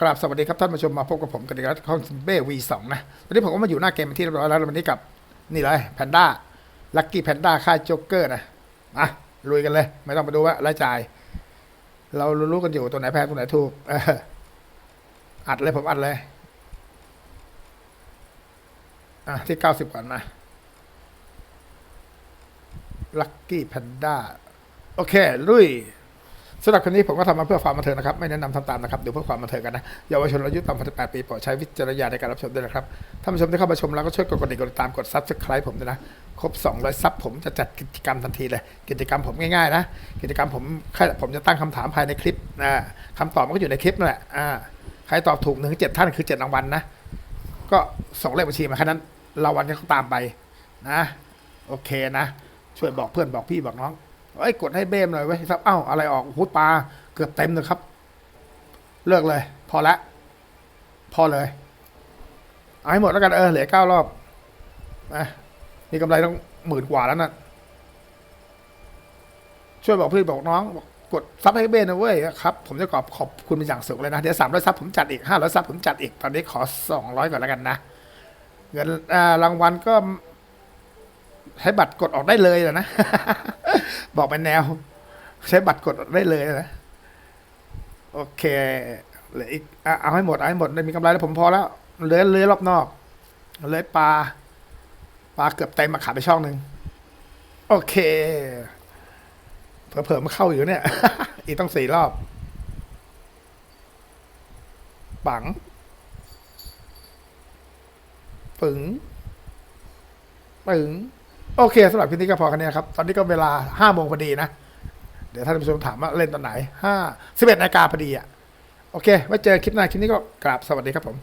กราบสวัสดีครับท่านผู้ชมมาพบกับผมกันอีกแล้วของเบ้วีสองนะตอนนี้ผมก็มาอยู่หน้าเกมที่เรียบร้อยแล้ววันนี้กับนี่เลยแพนด้าลัคกี้แพนด้าค่ายโจ๊กเกอร์นะมาลุยกันเลย ไม่ต้องมาดูว่ารายจ่าย เรารู้ๆกันอยู่ตัวไหนแพงตัวไหนถูกอออัดเลยผมอัดเลย อะที่เก้าสิบก่อนมาลัคกี้แพนด้าโอเคลุย สำหรับคลิปนี้ผมก็ทำมาเพื่อความบันเทิงนะครับ ไม่แนะนำทำตามนะครับ เดูเพื่อความบันเทิงกันนะ เยาวชนอายุต่ำกว่า18ปีโปรดใช้วิจารณญาณในการรับชมด้วยนะครับ ท่านผู้ชมที่เข้ามาชมแล้วก็ช่วยกดกระดิ่งกดติดตามกดซับสไคร b e ผมด้วยนะ ครบ 200 ซับผมจะจัดกิจกรรมทันทีเลย กิจกรรมผมง่ายๆนะ กิจกรรมผมแค่ผมจะตั้งคำถามภายในคลิปนะคำตอบมันก็อยู่ในคลิปนั่นแหละอ่าใครตอบถูกหนึ่งเจ็ดท่านคือเจ็ดรางวัลนะ ก็ส่งเลขบัญชีมาแค่นั้นรางวัลก็ตามไปนะ โอเคนะ ช่วยบอกเพื่อนบอกพี่บอกน้อง เอ้ยกดให้เบ้มหน่อยไว้ยซับเอ้าอะไรออกหูปลาเกือบเต็มเลยครับ เลิกเลย พอละ พอเลยเอาให้หมดแล้วกันเออเหลือเก้ารอบนะมีกำไรต้องหมื่นกว่าแล้วนะช่วยบอกพี่บอกน้องบอกกดซับให้เบ้นะเว้ยครับผมจะขอบขอบคุณเป็นอย่างสูงเลยนะเดี๋ยวสามร้อยซับผมจัดอีกห้าร้อยซับผมจัดอีกตอนนี้ขอสองร้อยก่อนแล้วกันนะเงินรางวัลก็ ใช้บัตรกดออกได้เลยนะ บอกเป็นแนว ใช้บัตรกดออกได้เลยนะ โอเคเหลืออีกเอาให้หมดเอาให้หมดได้มีกำไรแล้วผมพอแล้วเลื้อเลื้อรอบนอกเลื้อปลาปลาเกือบเต็มมาขาดไปช่องหนึ่งโอเคเผลอๆมาเข้าอยู่เนี่ย อีกต้องสี่รอบ ปังปึงปึง โอเคสำหรับคลิปนี้ก็พอแค่นี้ครับ ตอนนี้ก็เวลาห้าโมงพอดีนะ เดี๋ยวท่านผู้ชมถามว่าเล่นตอนไหนห้าสิบเอ็ดนาฬิกาพอดีอะ โอเค ไว้เจอคลิปหน้า คลิปนี้ก็กราบสวัสดีครับผม